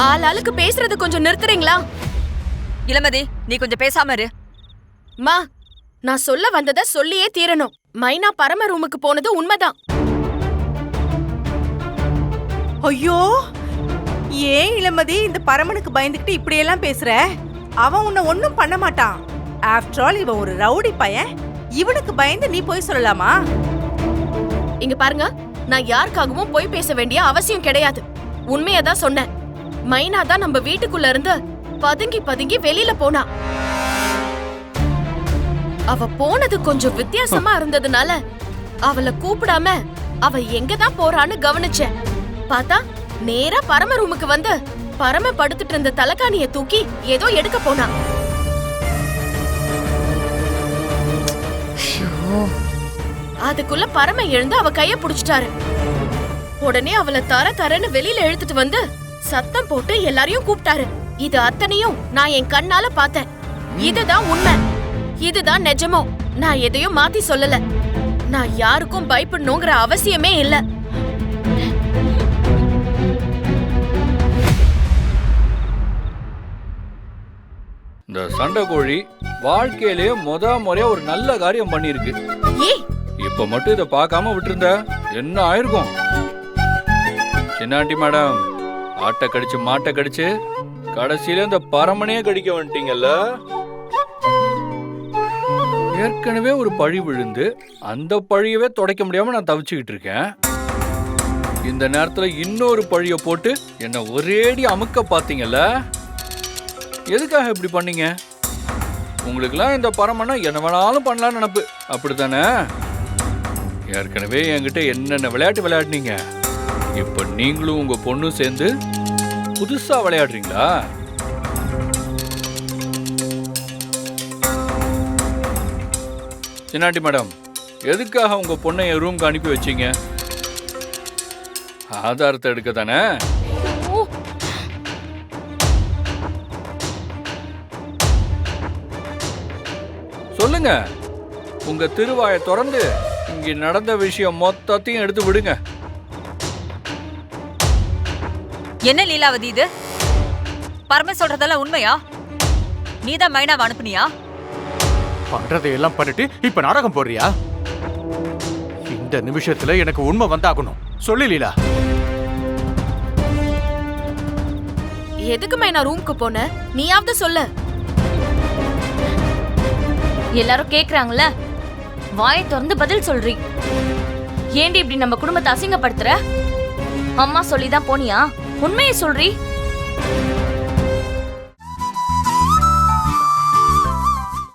ஆள் ஆளுக்கு பேசுறது கொஞ்சம் நிறுத்துறீங்களா? இளமதி நீ கொஞ்சம் பேசாம இரு. மா நான் சொல்ல வந்ததை சொல்லியே தீரணும். மைனா பரம ரூமுக்கு போனது உண்மைதான். ஐயோ ஏன் இளமதி இந்த பரமனுக்கு பயந்துகிட்டு இப்படியெல்லாம் பேசுற? அவன் உன்னை ஒன்னும் பண்ண மாட்டான். ஆஃப்டர் ஆல் இவன் ஒரு ரவுடி பையன். இவனுக்கு பயந்து நீ போய் சொல்லலாமா? இங்க பாருங்க நான் யாருக்காகவும் போய் பேச வேண்டிய அவசியம் கிடையாது. உண்மையா தான் சொன்னேன். மைனா தான் நம்ம வீட்டுக்குள்ள இருந்து பதுங்கி பதுங்கி வெளியில போனா. அவ போனது கொஞ்சம் வித்தியாசமா இருந்ததுனால அவளை கூப்பிடாம அவ எங்க தான் போறான்னு கவனிச்சேன். பார்த்தா நேரா பரம ரூமுக்கு வந்து பரம படுத்துட்டு இருந்த தலைகாணிய தூக்கி ஏதோ எடுக்க போனா. அதுக்குள்ள பரம எழுந்து அவ கைய புடிச்சிட்டாரு. உடனே அவளை தர தரன்னு வெளியில இழுத்துட்டு வந்து சத்தம் போட்டு எல்லாரையும் கூப்பிட்டாரு. இது அத்தனையும் நான் என் கண்ணால பார்த்தேன். இதுதான் உண்மை. இதுதான் நிஜமோ. நான் எதையும் மாத்தி சொல்லல. நான் யாருக்கும் பயப்படணுங்கிற அவசியமே இல்ல. இந்த சண்டை கோழி வாழ்க்கையிலேயே முத முறையா ஒரு நல்ல காரியம் பண்ணியிருக்கு. ஏய் இப்ப மட்டும் இதை பார்க்காம விட்டுருந்த என்ன ஆயிருக்கும்? சின்னாண்டி மேடம் ஆட்டை கடிச்சு மாட்டை கடிச்சு கடைசியில இந்த பரமனையே கடிக்க வந்துட்டீங்கல்ல? ஏற்கனவே ஒரு பழி விழுந்து அந்த பழியவே துடைக்க முடியாம நான் தவிச்சுக்கிட்டு இருக்கேன். இந்த நேரத்துல இன்னொரு பழிய போட்டு என்ன ஒரேடி அமுக்க பாத்தீங்கல்ல எதுக்காக இப்படி பண்ணீங்க? உங்களுக்குலாம் இந்த பரமனா என்ன வேணாலும் பண்ணலாம்னு நினப்பு. அப்படித்தானே? ஏற்கனவே என்கிட்ட என்னென்ன விளையாட்டு விளையாடுனீங்க? இப்போ நீங்களும் உங்க பொண்ணும் சேர்ந்து புதுசா விளையாடுறீங்களா? சின்னாட்டி மேடம் எதுக்காக உங்க பொண்ணை என் ரூம்க்கு அனுப்பி வச்சீங்க? ஆதாரத்தை எடுக்க தானே? சொல்லுங்க. உங்க திருவாயை திறந்து இங்க நடந்த விஷயம் மொத்தத்தையும் எடுத்து விடுங்க. என்ன லீலாவதி இது? பரம சொல்றதெல்லாம் உண்மையா? நீதான் மைனாவை அனுப்புனியா? பண்றதையெல்லாம் பண்ணிட்டு இப்ப நாடகம் போடுறியா? இந்த நிமிஷத்துல எனக்கு உண்மை வந்தாகணும். சொல்லு லீலா. எதுக்கு மைனா ரூமுக்கு போன? நீயாவது சொல்லு. எல்லாரும் கேக்குறாங்கல்ல? வாயை திறந்து பதில் சொல்றி. ஏண்டி இப்படி நம்ம குடும்பத்தை அசிங்கப்படுத்துற? அம்மா சொல்லிதான் போனியா? உண்மையை சொல்றீ?